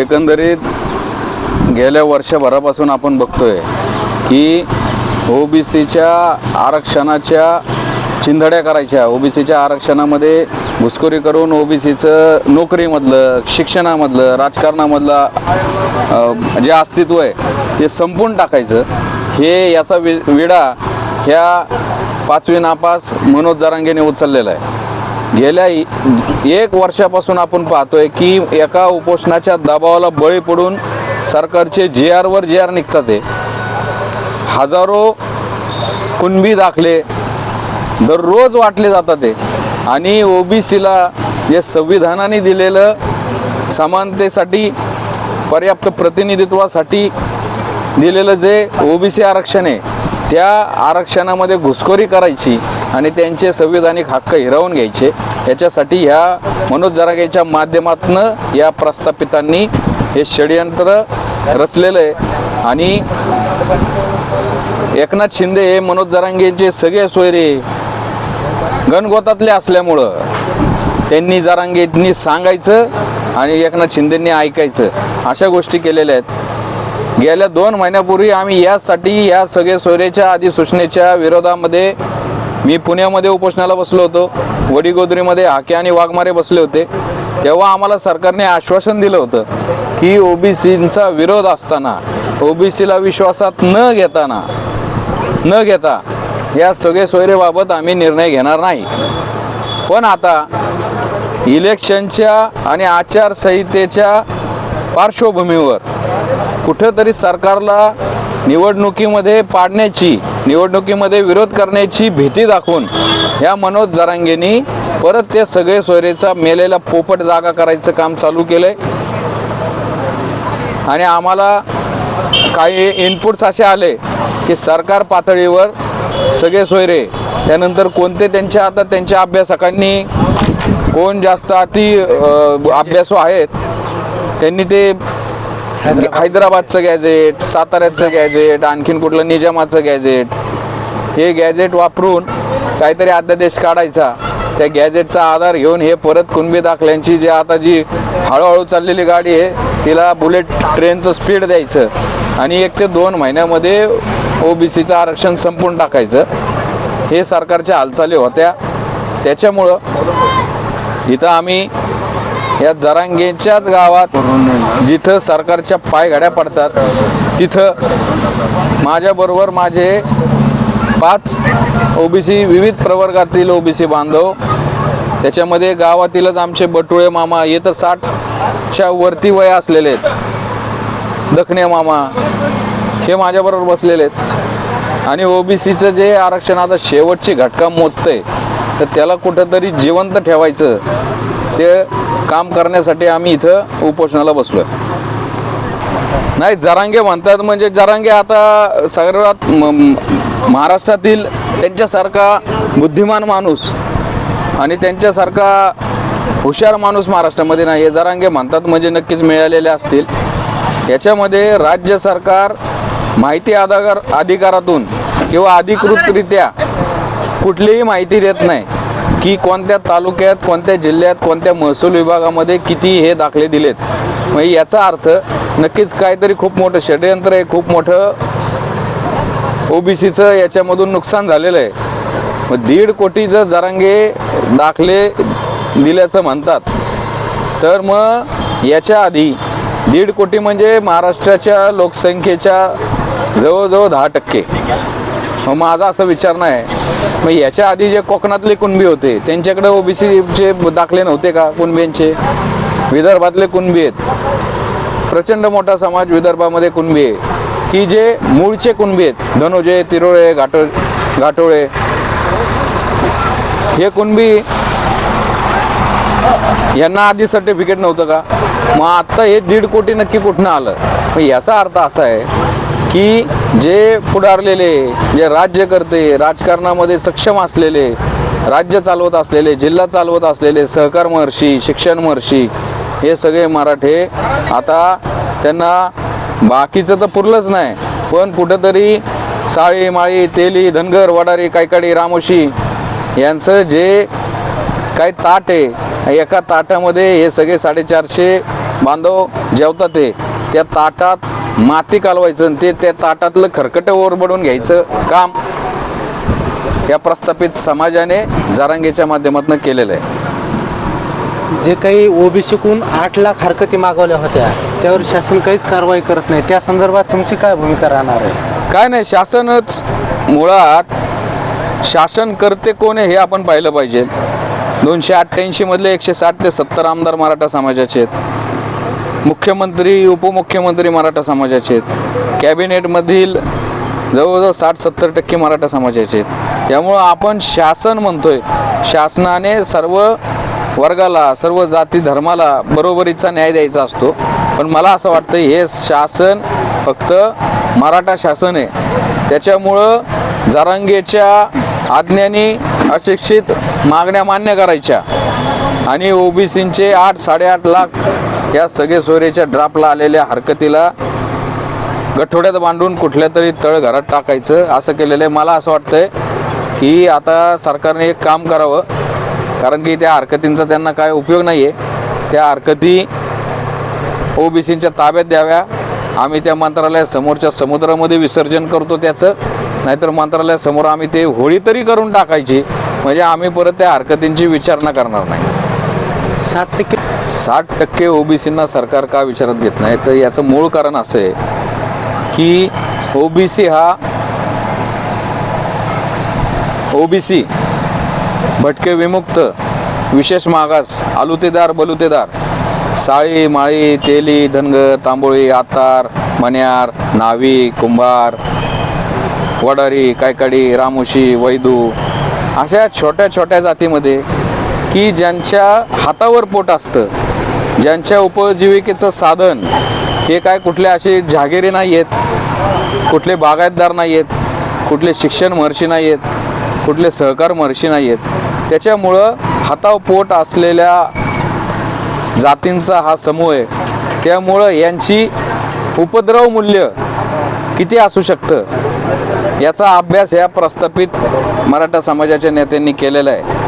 एकंदरीत गेल्या वर्षभरापासून आपण बघतोय की ओबीसीच्या आरक्षणाच्या चिंधड्या करायच्या. ओबीसीच्या आरक्षणामध्ये घुसखोरी करून ओबीसीचं नोकरीमधलं शिक्षणामधलं राजकारणामधलं जे अस्तित्व आहे ते संपून टाकायचं. हे याचा वि विडा ह्या पाचवी नापास मनोज जरांगेने उचललेला आहे. गेल्या एक वर्षापासून आपण पाहतोय की एका उपोषणाच्या दबावाला बळी पडून सरकारचे जे आरवर जे आर निघतात ते हजारो कुणबी दाखले दररोज वाटले जातात ते आणि ओबीसीला जे संविधानाने दिलेलं समानतेसाठी पर्याप्त प्रतिनिधित्वासाठी दिलेलं जे ओबीसी आरक्षण आहे त्या आरक्षणामध्ये घुसखोरी करायची आणि त्यांचे संविधानिक हक्क हिरावून घ्यायचे. याच्यासाठी ह्या मनोज जरागेच्या माध्यमातून या प्रस्थापितांनी हे षडयंत्र रचलेलं आहे. आणि एकनाथ शिंदे हे मनोज जरांगेचे सगळे सोयरे गणगोतातले असल्यामुळं त्यांनी जरांगेंनी सांगायचं आणि एकनाथ शिंदेंनी ऐकायचं. अशा गोष्टी केलेल्या आहेत. गेल्या दोन महिन्यापूर्वी आम्ही यासाठी या सगळे सोयरेच्या अधिसूचनेच्या विरोधामध्ये मी पुण्यामध्ये उपोषणाला बसलो होतो. वडीगोदरीमध्ये हाके आणि वाघमारे बसले होते. तेव्हा आम्हाला सरकारने आश्वासन दिलं होतं की ओबीसींचा विरोध असताना ओबीसीला विश्वासात न घेताना न घेता या सगळे सोयरेबाबत आम्ही निर्णय घेणार नाही. पण आता इलेक्शनच्या आणि आचारसंहितेच्या पार्श्वभूमीवर कुठंतरी सरकारला निवडणुकीमध्ये पाडण्याची निवडणुकीमध्ये विरोध करण्याची भीती दाखवून या मनोज जरांगेनी परत ते सगळे सोयरेचा मेलेला पोपट जागा करायचं काम चालू केलंय. आणि आम्हाला काही इनपुट्स असे आले की सरकार पातळीवर सगळे सोयरे त्यानंतर कोणते त्यांच्या आता त्यांच्या अभ्यासकांनी कोण जास्त अति अभ्यासू आहेत त्यांनी ते हैदराबादचं गॅजेट साताऱ्याचं गॅजेट आणखीन कुठलं निजामाचं गॅजेट हे गॅजेट वापरून काहीतरी अध्यादेश काढायचा. त्या गॅजेटचा आधार घेऊन हे परत कुणबी दाखल्यांची जी आता जी हळूहळू चाललेली गाडी आहे तिला बुलेट ट्रेनचं स्पीड द्यायचं आणि एक ते दोन महिन्यामध्ये ओबीसीचं आरक्षण संपून टाकायचं. हे सरकारच्या हालचाली होत्या. त्याच्यामुळं इथं आम्ही या जरांगेच्याच गावात जिथं सरकारच्या पायघड्या पडतात तिथं माझ्याबरोबर माझे पाच ओबीसी विविध प्रवर्गातील ओबीसी बांधव त्याच्यामध्ये गावातीलच आमचे बटुळे मामा हे तर साठच्या वरती वय असलेले आहेत. दखणे मामा हे माझ्याबरोबर बसलेले आहेत. आणि ओबीसीचं जे आरक्षण आता शेवटची घटका मोजतंय तर त्याला कुठंतरी जिवंत ठेवायचं ते काम करण्यासाठी आम्ही इथं उपोषणाला बसलोय. नाही जरांगे म्हणतात म्हणजे जरांगे आता सर्वात महाराष्ट्रातील त्यांच्यासारखा बुद्धिमान माणूस आणि त्यांच्यासारखा हुशार माणूस महाराष्ट्रामध्ये नाही. हे जरांगे म्हणतात म्हणजे नक्कीच मिळालेले असतील. याच्यामध्ये राज्य सरकार माहिती अधिकार अधिकारातून किंवा अधिकृतरित्या कुठलीही माहिती देत नाही. की कोणत्या तालुक्यात कोणत्या जिल्ह्यात कोणत्या महसूल विभागामध्ये किती हे दाखले दिलेत? मग याचा अर्थ नक्कीच काहीतरी खूप मोठं षडयंत्र आहे खूप मोठं ओबीसीचं याच्यामधून नुकसान झालेलं आहे. मग दीड कोटी जर जरांगे दाखले दिल्याचं म्हणतात. तर मग याच्या आधी दीड कोटी म्हणजे महाराष्ट्राच्या लोकसंख्येच्या जवळजवळ दहा टक्के. मग माझा असा विचार नाही. मग याच्या आधी जे कोकणातले कुणबी होते त्यांच्याकडे ओबीसीचे दाखले नव्हते का कुणबींचे? विदर्भातले कुणबी आहेत. प्रचंड मोठा समाज विदर्भामध्ये कुणबी आहे. की जे मूळचे कुणबी आहेत धनोजे तिरोळे घाटो घाटोळे हे कुणबी यांना आधी सर्टिफिकेट नव्हतं का? मग आत्ता हे दीड कोटी नक्की कुठनं आलं? मग याचा अर्थ असा आहे की जे पुढारलेले जे राज्यकर्ते राजकारणामध्ये सक्षम असलेले राज्य चालवत असलेले जिल्हा चालवत असलेले सहकार महर्षी शिक्षण महर्षी हे सगळे मराठे आता त्यांना बाकीचं तर पुरलंच नाही. पण कुठंतरी साळी माळी तेली धनगर वडारी कायकाडी रामोशी यांचं जे काही ताट आहे एका ताटामध्ये हे सगळे साडेचारशे बांधव जेवतात ते. त्या ताटात माती कालवायचं आणि ते त्या ताटातलं खरकटं ओरबडून घ्यायचं काम या प्रस्थापित समाजाने जारांगेच्या माध्यमातून केलेलं आहे. जे काही ओबीसीकून आठ लाख हरकती मागवल्या होत्या त्यावर शासन काहीच कारवाई करत नाही. त्या संदर्भात तुमची काय भूमिका राहणार आहे? काय नाही शासनच मुळात शासन करते कोण आहे हे आपण पाहिलं पाहिजे. दोनशे अठ्ठ्याऐंशी मधले एकशे साठ ते सत्तर आमदार मराठा समाजाचे आहेत. मुख्यमंत्री उपमुख्यमंत्री मराठा समाजाचे आहेत. कॅबिनेटमधील जवळजवळ साठ सत्तर टक्के मराठा समाजाचे आहेत. त्यामुळं आपण शासन म्हणतोय शासनाने सर्व वर्गाला सर्व जाती धर्माला बरोबरीचा न्याय द्यायचा असतो. पण मला असं वाटतं हे शासन फक्त मराठा शासन आहे. त्याच्यामुळं जारांगेच्या आज्ञाने अशिक्षित मागण्या मान्य करायच्या. आणि ओबीसींचे आठ साडेआठ लाख या सगळे सोयरेच्या ड्रापला आलेल्या हरकतीला गठोड्यात बांधून कुठल्या तरी तळघरात टाकायचं असं केलेलं आहे. मला असं वाटतंय की आता सरकारने एक काम करावं कारण की त्या हरकतींचा त्यांना काय उपयोग नाही आहे त्या हरकती ओबीसींच्या ताब्यात द्याव्या. आम्ही त्या मंत्रालयासमोरच्या समुद्रामध्ये विसर्जन करतो त्याचं नाहीतर मंत्रालयासमोर आम्ही ते होळी तरी करून टाकायची. म्हणजे आम्ही परत त्या हरकतींची विचारणा करणार नाही. साठ टक्के साठ टक्के ओबीसींना सरकार का विचारात घेत नाही? तर याचं मूळ कारण असं आहे की ओबीसी हा ओबीसी भटके विमुक्त विशेष मागास आलुतेदार बलुतेदार साळी माळी तेली धनगर तांबोळी आतार मन्यार नावी कुंभार वडारी कायकाडी रामोशी वैदू अशा छोट्या छोट्या जातीमध्ये की ज्यांच्या हातावर पोट असतं ज्यांच्या उपजीविकेचं साधन हे काय कुठले असे जहागिरी नाही आहेत कुठले बागायतदार नाही आहेत कुठले शिक्षण महर्षी नाही आहेत कुठले सहकार महर्षी नाही आहेत त्याच्यामुळं हातावपोट असलेल्या जातींचा हा समूह आहे. त्यामुळं यांची उपद्रव मूल्य किती असू शकतं? याचा अभ्यास या प्रस्थापित मराठा समाजाच्या नेत्यांनी केलेला आहे.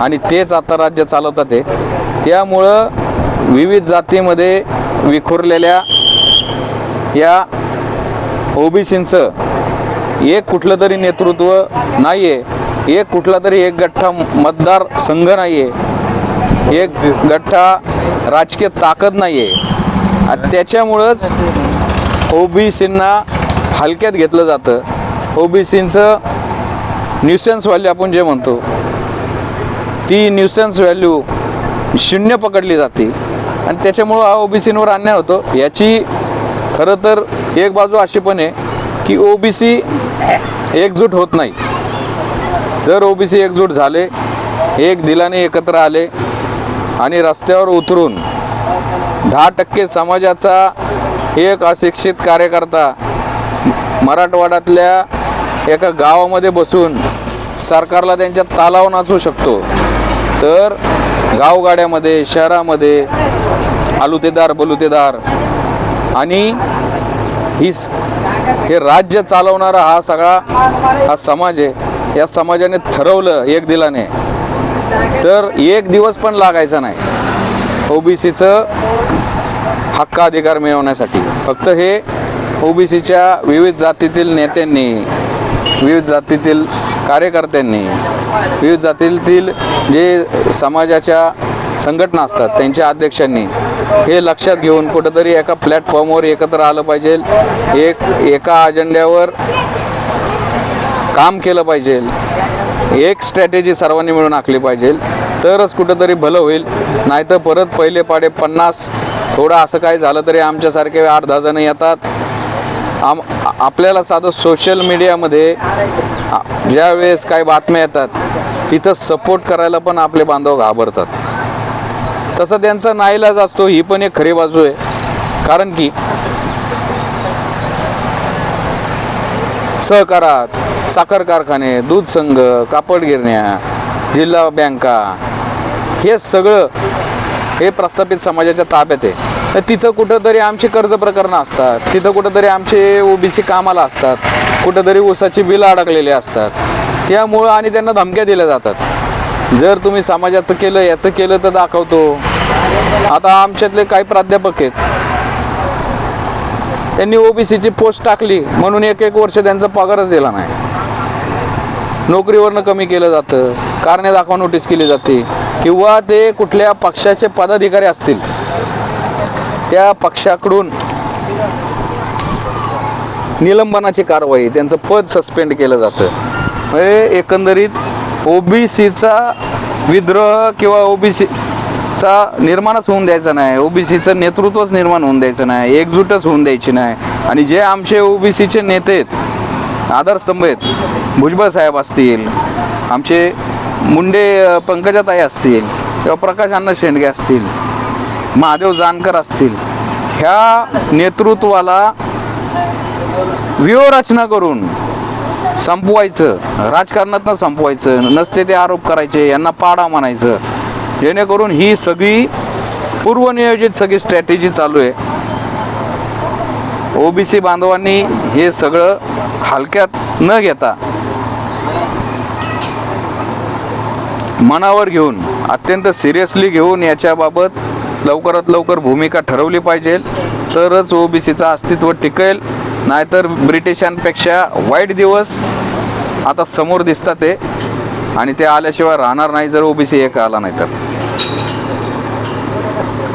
आणि तेच आता राज्य चालवतात ते त्यामुळं विविध जातीमध्ये विखुरलेल्या या ओबीसींचं एक कुठलं तरी नेतृत्व नाही आहे एक कुठला तरी एक गठ्ठा मतदार संघ नाही आहे एक गठ्ठा राजकीय ताकद नाही आहे आणि त्याच्यामुळंच ओबीसींना हलक्यात घेतलं जातं. ओबीसींचं न्यूसेन्स व्हॅल्यू आपण जे म्हणतो ती न्यूसेन्स व्हॅल्यू शून्य पकडली जाते. आणि त्याच्यामुळं हा ओबीसींवर अन्याय होतो. याची खरं तर एक बाजू अशी पण आहे की ओबीसी एकजूट होत नाही. जर ओबीसी एकजूट झाले एक दिलाने एकत्र आले आणि रस्त्यावर उतरून दहा टक्के समाजाचा एक अशिक्षित कार्यकर्ता मराठवाड्यातल्या एका गावामध्ये बसून सरकारला त्यांच्या तालाव नाचू शकतो. तर गावगाड्यामध्ये शहरामध्ये आलुतेदार बलुतेदार आणि ही हे राज्य चालवणारा हा सगळा हा समाज आहे. या समाजाने ठरवलं एक दिलाने. तर एक दिवस पण लागायचा नाही. ओबीसीचं हक्क अधिकार मिळवण्यासाठी. फक्त हे ओबीसीच्या विविध जातीतील नेत्यांनी विविध जातीतील कार्यकर्त्यांनी विविध जातीतील जे समाजाच्या संघटना असतात त्यांच्या अध्यक्षांनी हे लक्षात घेऊन कुठंतरी एका प्लॅटफॉर्मवर एकत्र आलं पाहिजे. एक एका अजेंड्यावर काम केलं पाहिजे. एक स्ट्रॅटेजी सर्वांनी मिळून आखली पाहिजे. तरच कुठंतरी भलं होईल. नाहीतर परत पहिले पाडे पन्नास थोडं असं काय झालं तरी आमच्यासारखे आठ दहा जणं येतात. आम आपल्याला साधं सोशल मीडियामध्ये ज्या वेळेस काही बातम्या येतात तिथं सपोर्ट करायला पण आपले बांधव घाबरतात. तसं त्यांचा नाईलाज असतो ही पण एक खरी बाजू आहे. कारण की सहकारात साखर कारखाने दूध संघ कापड गिरण्या जिल्हा बँका हे सगळं हे प्रस्थापित समाजाच्या ताब्यात आहे. तर तिथं कुठंतरी आमचे कर्ज प्रकरणं असतात. तिथं कुठंतरी आमचे ओबीसी कामाला असतात. कुठंतरी ऊसाची बिलं अडकलेली असतात. त्यामुळं आणि त्यांना धमक्या दिल्या जातात. जर तुम्ही समाजाचं केलं याचं केलं तर दाखवतो. आता आमच्यातले काही प्राध्यापक आहेत. त्यांनी ओबीसीची पोस्ट टाकली. म्हणून एक एक वर्ष त्यांचा पगारच दिला नाही. नोकरीवरनं कमी केलं जातं. कारणे दाखवा नोटीस केली जाते. किंवा ते कुठल्या पक्षाचे पदाधिकारी असतील. त्या पक्षाकडून निलंबनाची कारवाई त्यांचं पद सस्पेंड केलं जातं. म्हणजे एकंदरीत ओबीसीचा विद्रोह किंवा ओबीसीचा निर्माणच होऊन द्यायचा नाही. ओबीसीचं नेतृत्वच निर्माण होऊन द्यायचं नाही. एकजूटच होऊन द्यायची नाही. आणि जे आमचे ओबीसीचे नेते आहेत आधारस्तंभ आहेत भुजबळ साहेब असतील आमचे मुंडे पंकजाताई असतील किंवा प्रकाश अण्णा शेंडगे असतील महादेव जानकर असतील ह्या नेतृत्वाला व्यूहरचना करून संपवायचं राजकारणातनं संपवायचं नसते ते आरोप करायचे यांना पाडा म्हणायचं. जेणेकरून ही सगळी पूर्वनियोजित सगळी स्ट्रॅटेजी चालू आहे. ओबीसी बांधवांनी हे सगळं हलक्यात न घेता मनावर घेऊन अत्यंत सिरियसली घेऊन याच्याबाबत लवकरात लवकर भूमिका ठरवली पाहिजे. तरच ओबीसीचं अस्तित्व टिकेल. नाहीतर ब्रिटिशांपेक्षा वाईट दिवस आता समोर दिसतात ते आणि ते आल्याशिवाय राहणार नाही जर ओबीसी एक आला नाही तर.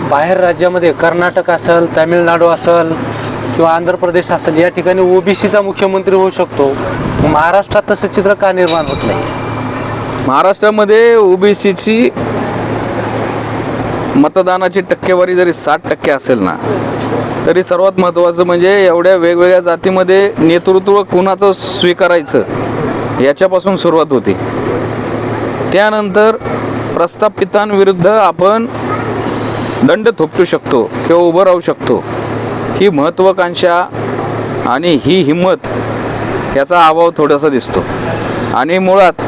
बाहेर राज्यामध्ये कर्नाटक असेल तामिळनाडू असेल किंवा आंध्र प्रदेश असेल या ठिकाणी ओबीसीचा मुख्यमंत्री होऊ शकतो. महाराष्ट्रात तसं चित्र का निर्माण होत नाही. महाराष्ट्रामध्ये ओबीसीची मतदानाची टक्केवारी जरी साठ टक्के असेल ना तरी सर्वात महत्त्वाचं म्हणजे एवढ्या वेगवेगळ्या जातीमध्ये नेतृत्व कुणाचं स्वीकारायचं याच्यापासून सुरुवात होती. त्यानंतर प्रस्थापितांविरुद्ध आपण दंड थोपटू शकतो किंवा उभं राहू शकतो. ही महत्त्वाकांक्षा आणि ही हिंमत याचा अभाव थोडासा दिसतो. आणि मुळात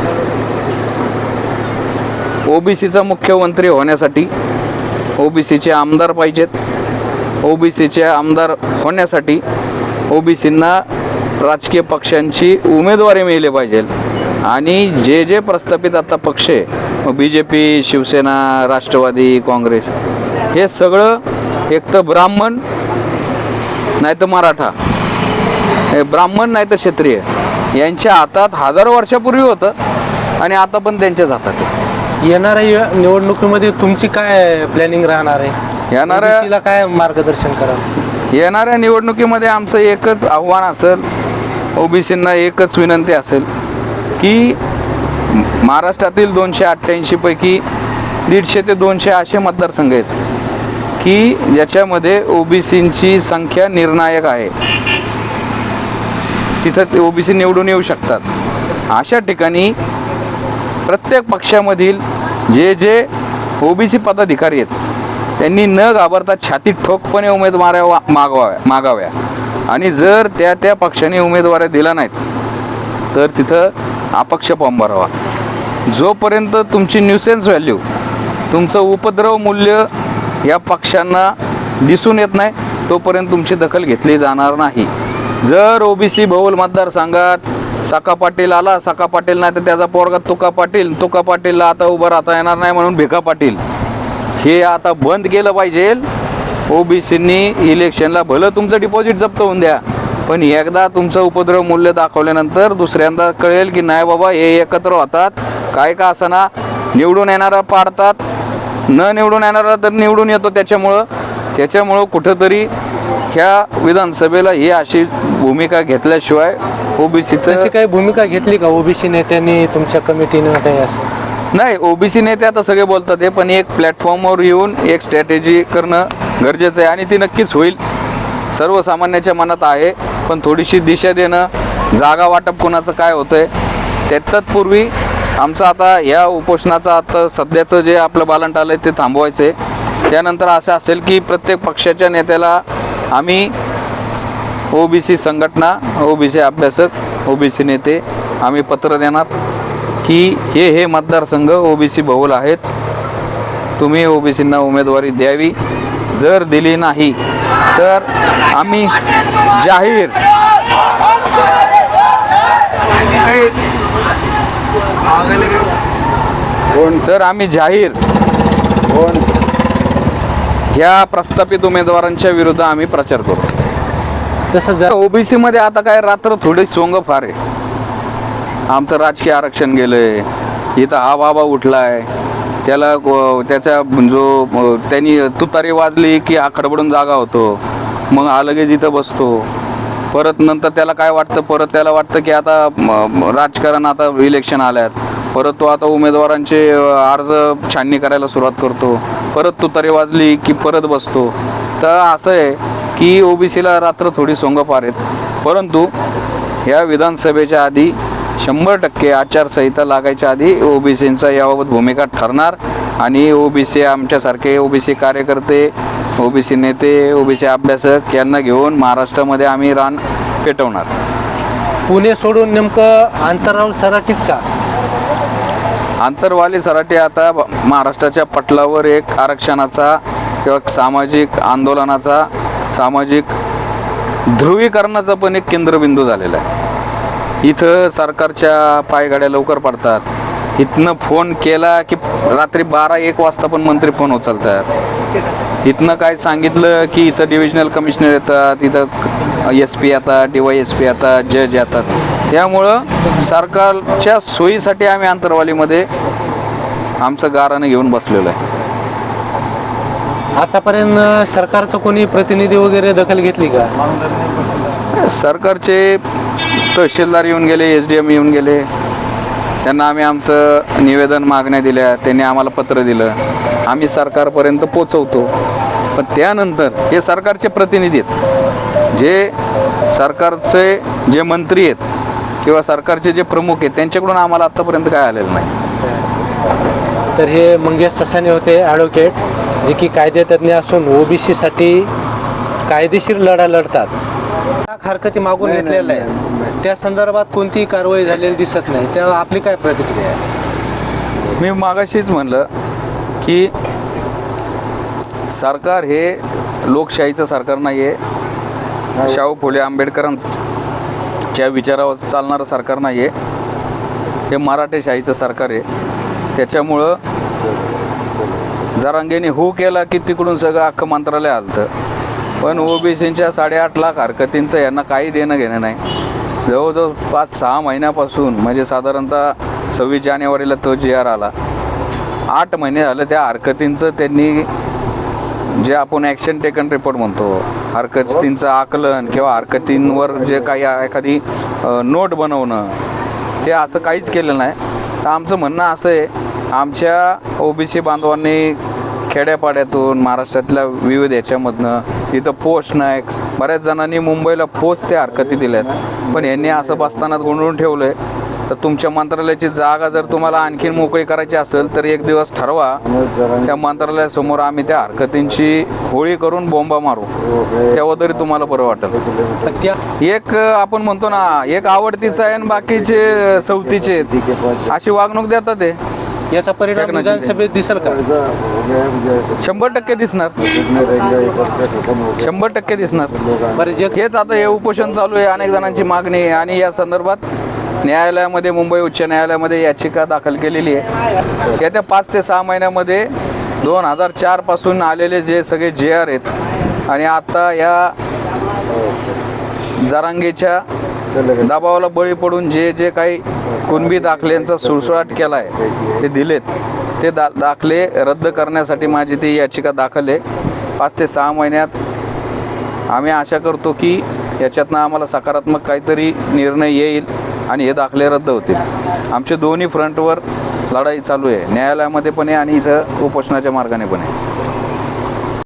ओबीसीचा मुख्यमंत्री होण्यासाठी ओबीसीचे आमदार पाहिजेत. ओबीसीचे आमदार होण्यासाठी ओबीसींना राजकीय पक्षांची उमेदवारी मिळली पाहिजे. आणि जे जे प्रस्थापित आता पक्ष आहे B J P Shiv Sena Rashtrawadi Congress हे सगळं एक तर ब्राह्मण नाही तर मराठा ब्राह्मण नाही तर क्षत्रिय. यांच्या हातात हजारो वर्षापूर्वी होतं आणि आता पण त्यांच्याच हातात आहे. येणाऱ्या निवडणुकीमध्ये तुमची काय प्लॅनिंग राहणार आहे? येणाऱ्या- OBC ला काय मार्गदर्शन कराल? येणाऱ्या निवडणुकीमध्ये आमचं एकच आव्हान असेल ओबीसींना एकच विनंती असेल की महाराष्ट्रातील दोनशे अठ्ठ्याऐंशीपैकी दीडशे ते दोनशे असे मतदारसंघ आहेत की ज्याच्यामध्ये ओबीसींची संख्या निर्णायक आहे. तिथं ते ओबीसी निवडून येऊ शकतात. अशा ठिकाणी प्रत्येक पक्षामधील जे जे ओबीसी पदाधिकारी आहेत त्यांनी न घाबरता छातीत ठोकपणे उमेदवाऱ्या वा- मागवाव्या मागाव्या. आणि जर त्या त्या पक्षाने उमेदवाऱ्या दिल्या नाहीत तर तिथं अपक्ष फॉर्म भरावा. जोपर्यंत तुमची न्यूसेन्स व्हॅल्यू तुमचं उपद्रव मूल्य या पक्षांना दिसून येत नाही तोपर्यंत तुमची दखल घेतली जाणार नाही. जर ओबीसी बहुल मतदारसंघात सका पाटील आला सका पाटील नाही तर त्याचा पोरगा तुका पाटील तुका पाटीलला आता उभं राहता येणार नाही म्हणून भिका पाटील. हे आता बंद केलं पाहिजे. ओबीसींनी इलेक्शनला भलं तुमचं डिपॉझिट जप्त होऊन द्या. पण एकदा तुमचं उपद्रव मूल्य दाखवल्यानंतर दुसऱ्यांदा कळेल की नाही बाबा हे एकत्र होतात. काय का असना निवडून येणारा पाडतात. न निवडून येणारा तर निवडून येतो त्याच्यामुळं. त्याच्यामुळं कुठंतरी ह्या विधानसभेला ही अशी भूमिका घेतल्याशिवाय ओबीसीचं तशी काही भूमिका घेतली का? ओबीसी नेत्यांनी तुमच्या कमिटीनं काही असं? नाही ओबीसी नेते आता सगळे बोलतात हे पण एक प्लॅटफॉर्मवर येऊन एक स्ट्रॅटेजी करणं गरजेचं आहे आणि ती नक्कीच होईल. सर्वसामान्याच्या मनात आहे पण थोडीशी दिशा देणं जागा वाटप कोणाचं काय होतंय त्या तत्पूर्वी आमचं आता या उपोषणाचं आता सध्याचं जे आपलं बालंट आलं आहे ते थांबवायचं आहे त्यानंतर असं असेल की प्रत्येक पक्षाच्या नेत्याला आम्ही ओबीसी संघटना ओबीसी अभ्यासक ओबीसी नेते आम्ही पत्र देणार की हे हे मतदारसंघ ओबीसी बहुल आहेत. तुम्ही ओबीसींना उमेदवारी द्यावी. जर दिली नाही तर आम्ही जाहीर तर आम्ही जाहीर ह्या प्रस्थापित उमेदवारांच्या विरुद्ध आम्ही प्रचार करू. जसं जर ओबीसी मध्ये आता काय रात्र थोडी सोंग फार आहे. आमचं राजकीय आरक्षण गेलंय इथं हा बाबा उठलाय त्याला त्याचा जो त्यांनी तुतारी वाजली की हा खडबडून जागा होतो मग हा लगेच इथं बसतो. परत नंतर त्याला काय वाटतं? परत त्याला वाटतं की आता राजकारण आता इलेक्शन आल्यात. परत तो आता उमेदवारांचे अर्ज छाननी करायला सुरुवात करतो. परत तुतारी वाजली की परत बसतो. तर असं आहे की ओबीसीला रात्र थोडी सोंग पार आहेत परंतु या विधानसभेच्या आधी शंभर टक्के आचारसंहिता लागायच्या आधी ओबीसींचा याबाबत भूमिका ठरणार आणि ओबीसी आमच्यासारखे ओबीसी कार्यकर्ते ओबीसी नेते ओबीसी अभ्यासक यांना घेऊन महाराष्ट्रामध्ये आम्ही रान पेटवणार. पुणे सोडून नेमकं अंतरावर सराठीच का? आंतरवाली सराटे आता महाराष्ट्राच्या पटलावर एक आरक्षणाचा किंवा सामाजिक आंदोलनाचा सामाजिक ध्रुवीकरणाचा पण एक केंद्रबिंदू झालेला आहे. इथं सरकारच्या पायगाड्या लवकर पडतात. इथनं फोन केला की रात्री बारा एक वाजता पण मंत्री फोन उचलतात. इथनं काय सांगितलं की इथं डिव्हिजनल कमिशनर येतात इथं एस पी येतात डी वाय एस पी येतात जज येतात. त्यामुळं सरकारच्या सोयीसाठी आम्ही अंतरवालीमध्ये आमचं गारानं घेऊन बसलेलो आहे. आतापर्यंत सरकारचं कोणी प्रतिनिधी वगैरे दखल घेतली का? सरकारचे तहसीलदार येऊन गेले एस डी एम येऊन गेले. त्यांना आम्ही आमचं निवेदन मागण्या दिल्या त्यांनी आम्हाला पत्र दिलं. आम्ही सरकारपर्यंत पोचवतो. पण त्यानंतर हे सरकारचे प्रतिनिधी आहेत. जे सरकारचे जे मंत्री आहेत किंवा सरकारचे जे प्रमुख आहेत त्यांच्याकडून आम्हाला आत्तापर्यंत काय आलेलं नाही. तर हे मंगेश ससाने होते ॲडव्होकेट जे की कायदेतज्ञ असून ओबीसीसाठी कायदेशीर लढा लढतात. हरकती मागून घेतलेल्या आहे. त्या संदर्भात कोणतीही कारवाई झालेली दिसत नाही. तेव्हा आपली काय प्रतिक्रिया आहे? मी मागाशीच म्हणलं की सरकार हे लोकशाहीचं सरकार नाही आहे शाहू फुले ज्या विचारावर चालणारं सरकार नाही आहे हे मराठेशाहीचं सरकार आहे. त्याच्यामुळं जरांगेने हो केला की तिकडून सगळं अख्खं मंत्रालय आलतं पण ओबीसींच्या साडेआठ लाख हरकतींचं यांना काही देणं घेणं नाही. जवळजवळ पाच सहा महिन्यापासून म्हणजे साधारणतः सव्वीस जानेवारीला तो जी आर आला. आठ महिने झालं त्या हरकतींचं त्यांनी जे आपण ॲक्शन टेकन रिपोर्ट म्हणतो हरकतींचं आकलन किंवा हरकतींवर जे काही एखादी नोट बनवणं ते असं काहीच केलं नाही. तर आमचं म्हणणं असं आहे आमच्या ओबीसी बांधवांनी खेड्यापाड्यातून महाराष्ट्रातल्या विविध याच्यामधनं इथं पोस्ट नाही. बऱ्याच जणांनी मुंबईला पोच त्या हरकती दिल्यात. पण यांनी असं बसतानाच गोंधळून ठेवलं आहे तर तुमच्या मंत्रालयाची जागा जर तुम्हाला आणखीन मोकळी करायची असेल तर एक दिवस ठरवा. त्या मंत्रालयासमोर आम्ही त्या हरकतींची होळी करून बोंबा मारू. तेव्हा तरी तुम्हाला बरं वाटेल. एक आपण म्हणतो ना एक आवडतीचं आहे आणि बाकीचे सवतीचे. अशी वागणूक देतात ते. याचा परिणाम. विधानसभेत दिसेल का? शंभर टक्के दिसणार. शंभर टक्के दिसणार. हेच आता हे उपोषण चालू आहे अनेक जणांची मागणी आहे. आणि या संदर्भात न्यायालयामध्ये मुंबई उच्च न्यायालयामध्ये याचिका दाखल केलेली आहे. येत्या पाच ते सहा महिन्यामध्ये दोन हजार चारपासून आलेले जे सगळे जे आर आहेत आणि आता या जरांगेच्या दबावाला बळी पडून जे जे काही कुणबी दाखल्यांचा सुळसुळाट केला आहे ते दिलेत. ते दा दाखले रद्द करण्यासाठी माझी ती याचिका दाखल आहे. पाच ते सहा महिन्यात आम्ही आशा करतो की याच्यातनं आम्हाला सकारात्मक काहीतरी निर्णय येईल. आणि हे दाखले रद्द होतील. आमचे दोन्ही फ्रंटवर लढाई चालू आहे. न्यायालयामध्ये पण आहे आणि इथं उपोषणाच्या मार्गाने पण आहे.